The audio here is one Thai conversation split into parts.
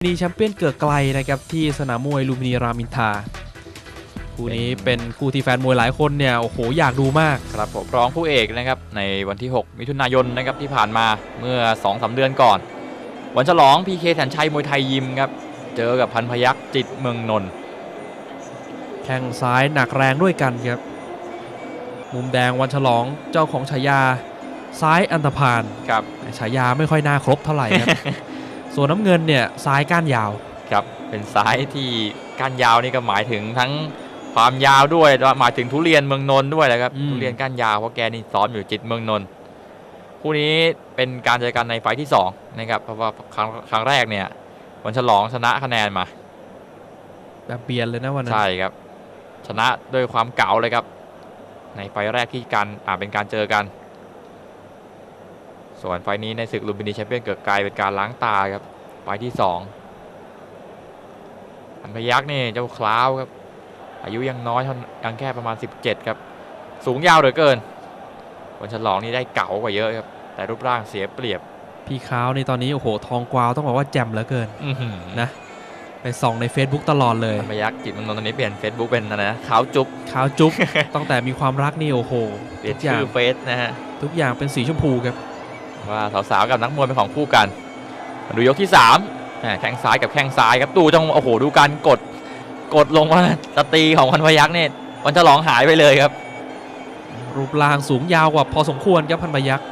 นีแชมเปี้ยนเกือกไกลนะครับที่สนามมวยลุมพินีรามอินทราคู่นี้เป็นคู่ที่แฟนมวยหลายคนเนี่ยโอ้โหอยากดูมากครับผมรองผู้เอกนะครับในวันที่ 6 มิถุนายนนะครับที่ผ่านมาเมื่อ2-3เดือนก่อน วันฉลองพีเคแสนชัยมวยไทยยิมครับเจอกับพันพยักษ์จิตเมืองนนท์แข้งซ้ายหนักแรงด้วยกันครับมุมแดงวันฉลองเจ้าของฉายาซ้ายอันธพาลครับฉายาไม่ค่อยน่าครบเท่าไหร่ครับ ส่วนน้ำเงินเนี่ยซ้ายก้านยาวครับเป็นซ้ายที่ก้านยาวนี่ก็หมายถึงทั้งความยาวด้วยหมายถึงทุเรียนเมืองนนท์ด้วยนะครับอืมทุเรียนก้านยาวเพราะแกนี่ซ้อมอยู่จิตเมืองนนท์คู่นี้เป็นการเจอกันในไฟท์ที่สองนะครับเพราะว่าครั้งครั้งแรกเนี่ยวันฉลองชนะคะแนนมาแบบเบียนเลยนะวันนั้นใช่ครับ ชนะด้วยความเก่าเลยครับ ในไฟล์แรกที่การอ่าเป็นการเจอกัน ส่วนไฟล์นี้ในศึกลุมพินีแชมเปี้ยนเกิดกลายเป็นการล้างตาครับ ไฟล์ที่สองอันพยักษ์นี่เจ้าคล้าวครับ อายุยังน้อยเท่ายังแค่ประมาณ 17 ครับ สูงยาวเหลือเกินวันฉลองนี่ได้เก่ากว่าเยอะครับ แต่รูปร่างเสียเปรียบ พี่ขาวนี่ตอนนี้โอ้โหทองกวาวต้องบอกว่าแจ่มเหลือเกินอื้อหือนะไปส่องใน Facebook ตลอดเลยอันพยักษ์จิตเมืองนนท์ตอนนี้เปลี่ยน Facebook เป็นอะไรนะขาวจุ๊บขาวจุ๊บตั้งแต่มีความรักนี่โอ้โหเปลี่ยนทุกอย่าชื่งอเฟซนะฮะทุกอย่างเป็นสีชมพูครับว่าสาวๆกับนักมวยเป็นของคู่กัน มาดูยกที่3แหม่แข้งซ้ายกับแข้งซ้ายครับดูจังโอ้โหดูการกดกดลงมาสตรีของพันพยักษ์เนี่ยวันฉลองหายไปเลยครับ รูปร่างสูงยาวกว่าพอสมควรครับพันพยักษ์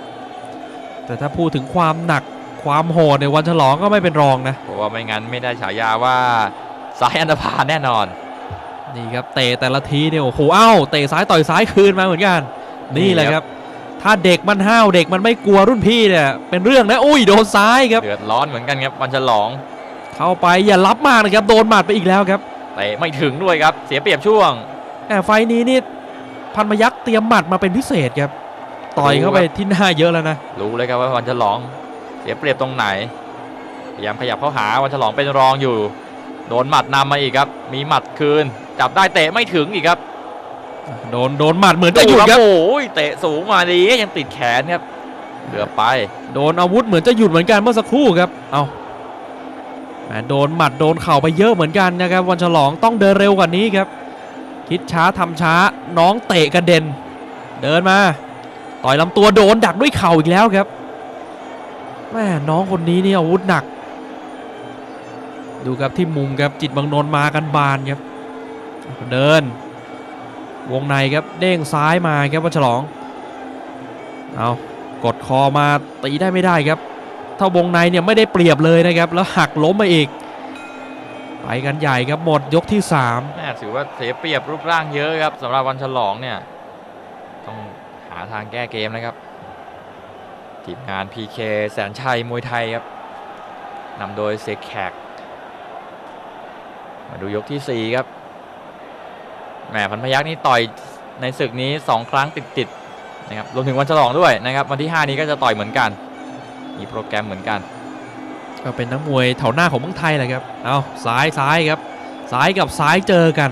แต่ถ้าพูดถึงความหนักความโหดในยวันฉลองก็ไม่เป็นรองนะเพราะว่าไม่งั้นไม่ได้ฉายาว่าสายอันดพาลแน่นอน นี่ครับเตะแต่ละทีเนี่ยโอ้โหเอ้าเตะซ้ายต่อยซ้ายคืนมาเหมือนกัน นี่แหละครับ ถ้าเด็กมันห้าวเด็กมันไม่กลัวรุ่นพี่เนี่ยเป็นเรื่องนะอุ้ยโดนซ้ายครับเดือดร้อนเหมือนกันครับวันฉลอง เข้าไปอย่ารับมากนะครับโดนหมัดไปอีกแล้วครับเตะไม่ถึงด้วยครับเสียเปรียบช่วงแต่ไฟล์นี้นี่พันพยักษ์เตรียมหมัดมาเป็นพิเศษครับต่อยเข้าไปที่หน้าเยอะแล้วนะรู้เลยครับว่าวันฉลอง เสียเปรียบตรงไหนพยายามขยับเข้าหาวันฉลองเป็นรองอยู่ โดนหมัดนำมาอีกครับ มีหมัดคืน จับได้เตะไม่ถึงอีกครับ โดนโดนหมัดเหมือนจะหยุดครับโอ้ยเตะสูงมาดียังติดแขนครับเกือบไป โดนอาวุธเหมือนจะหยุดเหมือนกันเมื่อสักครู่ครับ เอาแหมโดนหมัดโดนเข่าไปเยอะเหมือนกันนะครับ วันฉลองต้องเดินเร็วกว่านี้ครับ คิดช้าทำช้าน้องเตะกระเด็น เดินมา ต่อยลำตัวโดนดักด้วยเข่าอีกแล้วครับแม่น้องคนนี้นี่อาวุธหนัก ดูครับที่มุมครับจิตรบางนนท์มากันบานครับ เดิน วงในครับเด้งซ้ายมาครับวันฉลอง เอากดคอมาตีได้ไม่ได้ครับ ถ้าวงในเนี่ยไม่ได้เปรียบเลยนะครับ แล้วหักล้มมาอีก ไปกันใหญ่ครับหมดยกที่แม่ถือว่าเสียเปรียบรูปร่างเยอะครับสำหรับวันฉลองเนี่ยต้องหาทางแก้เกมนะครับทีมงาน PK แสนชัยมวยไทยครับนำโดยเซกแขกมาดูยกทีสี่4 ครับ แหมพันพยักษ์นี่ต่อยในศึกนี้ 2 ครั้งติดๆนะครับรวมถึงวันฉลองด้วยนะครับ วันที่ 5 นี้ก็จะต่อยเหมือนกัน มีโปรแกรมเหมือนกัน3ก็เป็นนักมวยแถวหน้าของเมืองไทยแหละครับเอาซ้ายซ้ายครับซ้ายกับซ้ายเจอกัน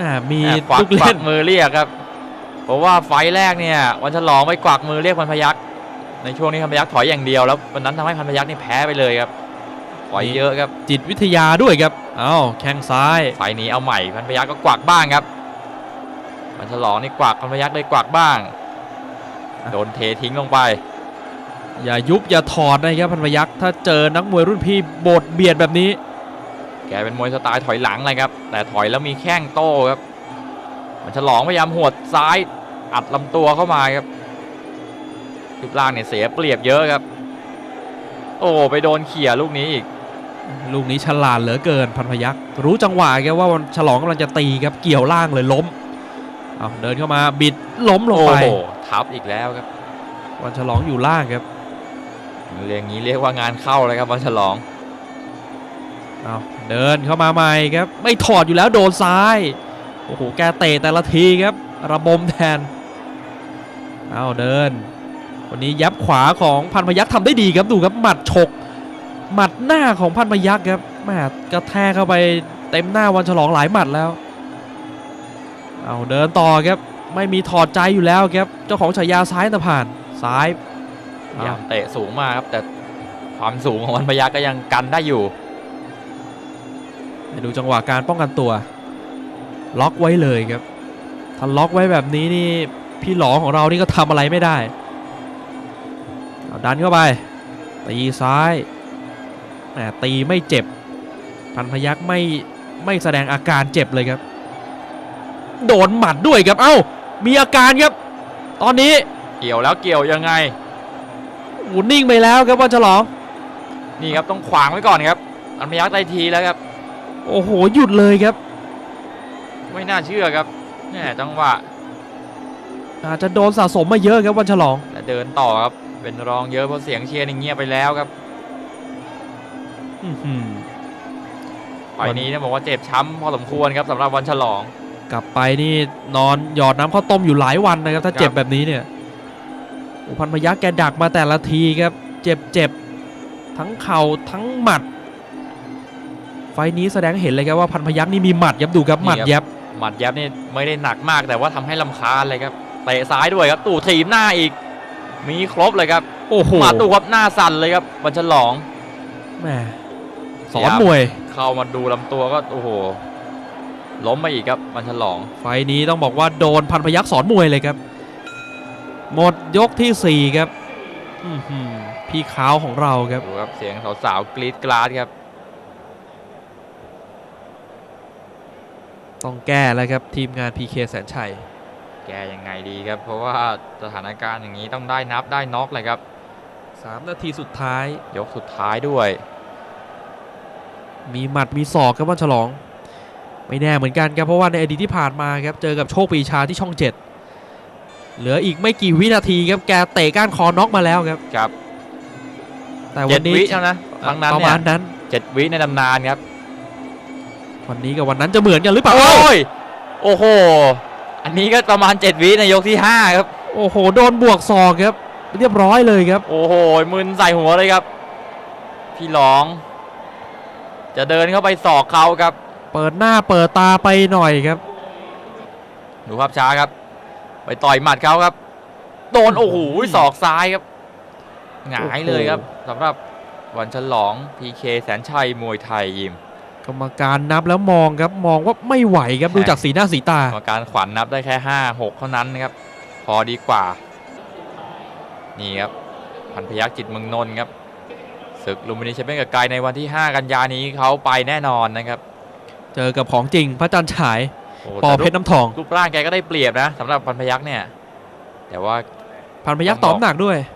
อ่ามีแอบกวักลูกกวัเล่กนมือเรียกครับเพราะว่าไฟล์แรกเนี่ย วันฉลองไปกวักมือเรียกพันพยักษ์ในช่วงนี้พันพยักษ์ถอยอย่างเดียวแล้ววันนั้นทำให้พันพยักษ์นี่แพ้ไปเลยครับ ถอยเยอะครับ จิตวิทยาด้วยครับ เอาแข้งซ้ายไฟล์นี้เอาใหม่พันพยักษ์ก็กวักบ้างครับวันฉลองนี่กวักพันพยักษ์เลยกวักบ้าง โดนเททิ้งลงไป อย่ายุบอย่าถอดนะครับพันพยักษ์ถ้าเจอนักมวยรุ่นพี่โบดเบียดแบบนี้ แกเป็นมวยสไตล์ถอยหลังเลยครับ แต่ถอยแล้วมีแข้งโต้ครับวันฉลองพยายามหวดซ้ายอัดลำตัวเข้ามาครับรูปร่างเนี่ยเสียเปรียบเยอะครับ โอ้ ไปโดนเขี่ยลูกนี้อีก ลูกนี้ฉลาดเหลือเกินพันพยักรู้จังหวะแกว่าวันฉลองกำลังจะตีครับเกี่ยวล่างเลยล้มเอาเดินเข้ามาบิดล้มลงโอ้ไปโหทับอีกแล้วครับ วันฉลองอยู่ล่างครับเรียกงี้เรียกว่างานเข้าเลยครับวันฉลองเอาเดินเข้ามาใหม่ครับ ไม่ถอดอยู่แล้วโดนซ้ายโอ้โหแกเตะแต่ละทีครับ ระบมแทนเอาเดิน วันนี้ยับขวาของพันพยักษ์ทำได้ดีครับดูครับหมัดฉก หมัดหน้าของพันพยักษ์ครับแม่กระแทกเข้าไปเต็มหน้าวันฉลองหลายหมัดแล้ว เอาเดินต่อครับไม่มีถอดใจอยู่แล้วครับเจ้าของฉายาซ้ายตะผ่านซ้ายพยายามเตะสูงมากครับแต่ความสูงของวันพยักก็ยังกันได้อยู่ดูจังหวะการป้องกันตัว ล็อกไว้เลยครับถ้าล็อกไว้แบบนี้นี่พี่หลอของเรานี่ก็ทำอะไรไม่ได้เอาดันเข้าไปตีซ้ายแหม ตีไม่เจ็บ พันพยักไม่ไม่แสดงอาการเจ็บเลยครับ โดนหมัดด้วยครับ เอ้า มีอาการครับ ตอนนี้เกี่ยวแล้วเกี่ยวยังไงโอ้นิ่งไปแล้วครับวันฉลอง นี่ครับต้องขวางไว้ก่อนครับอันพยักได้ทีแล้วครับ โอ้โหหยุดเลยครับ ไม่น่าเชื่อครับแหมจังหวะอาจจะโดนสะสมมาเยอะครับวันฉลองแต่เดินต่อครับเป็นรองเยอะเพราะเสียงเชียร์นี่เงียบไปแล้วครับอื้อหือ ไฟล์นี้เนี่ยบอกว่าเจ็บช้ำพอสมควรครับสำหรับวันฉลอง กลับไปนี่นอนหยอดน้ำข้าวต้มอยู่หลายวันนะครับ ถ้าครับเจ็บแบบนี้เนี่ยโอ้พันพยักแกดักมาแต่ละทีครับ เจ็บเจ็บทั้งเข่าทั้งหมัด ไฟล์นี้แสดงให้เห็นเลยครับว่าพันพยักนี่มีหมัดยับดูครับหมัดยับหมัดยับนี่ไม่ได้หนักมากแต่ว่าทำให้ลำคาญเลยครับเตะซ้ายด้วยครับตู่ถีบหน้าอีก มีครบเลยครับโอ้โหมาตู่ครับหน้าสั่นเลยครับวันฉลองแหม สอนมวย เข้ามาดูลำตัวก็โอ้โหล้มไปอีกครับวันฉลอง ไฟล์นี้ต้องบอกว่าโดนพันพยักสอนมวยเลยครับ หมดยกที่สี่ครับอื้อหือพี่ขาวของเราครับดูครับเสียงสาวๆกรีดกราดครับ ต้องแก้แล้วครับทีมงาน PK แสนชัย แกยังไงดีครับ เพราะว่าสถานการณ์อย่างนี้ต้องได้นับได้น็อกเลยครับ 3 นาทีสุดท้ายยกสุดท้ายด้วย มีหมัดมีศอกครับวันฉลอง ไม่แน่เหมือนกันครับเพราะว่าในอดีตที่ผ่านมาครับเจอกับโชคปรีชาที่ช่อง7เหลืออีกไม่กี่วินาทีครับแกเตะก้านคอน็อกมาแล้วครับครับแต่เจ็วัดนนี้วิเท่านั้นครั้งนั้นประเนี่มายณนั้นเจ็ดวิในตำนานครับ วันนี้กับวันนั้นจะเหมือนกันหรือเปล่าโอ้ยโอ้โห อันนี้ก็ประมาณ7วิในยกที่5ครับ โอ้โห โดนบวกศอกครับ เรียบร้อยเลยครับ โอ้โหมึนใส่หัวเลยครับ พี่หลอง จะเดินเข้าไปสอกเขาครับ เปิดหน้าเปิดตาไปหน่อยครับ ดูภาพช้าครับ ไปต่อยหมัดเขาครับ โดนโอ้โหศอกซ้ายครับหงายเลยครับสำหรับวันฉลอง PK แสนชัยมวยไทยยิมกรรมการนับแล้วมองครับมองว่าไม่ไหวครับดูจากสีหน้าสีตากรรมการขวัญนับได้แค่5 6เท่านั้นนะครับ พอดีกว่า นี่ครับพันพยักจิตเมืองนนท์ครับ ศึกลุมพินีแชมเปี้ยนกับไกลในวันที่ 5 กันยานี้เขาไปแน่นอนนะครับ เจอกับของจริงพระจันทร์ฉายโอ้ปอแต่เพชรน้ำทอง รูปร่างแกก็ได้เปรียบนะสำหรับพันพยักเนี่ย แต่ว่า พันพยักตอบหนักด้วย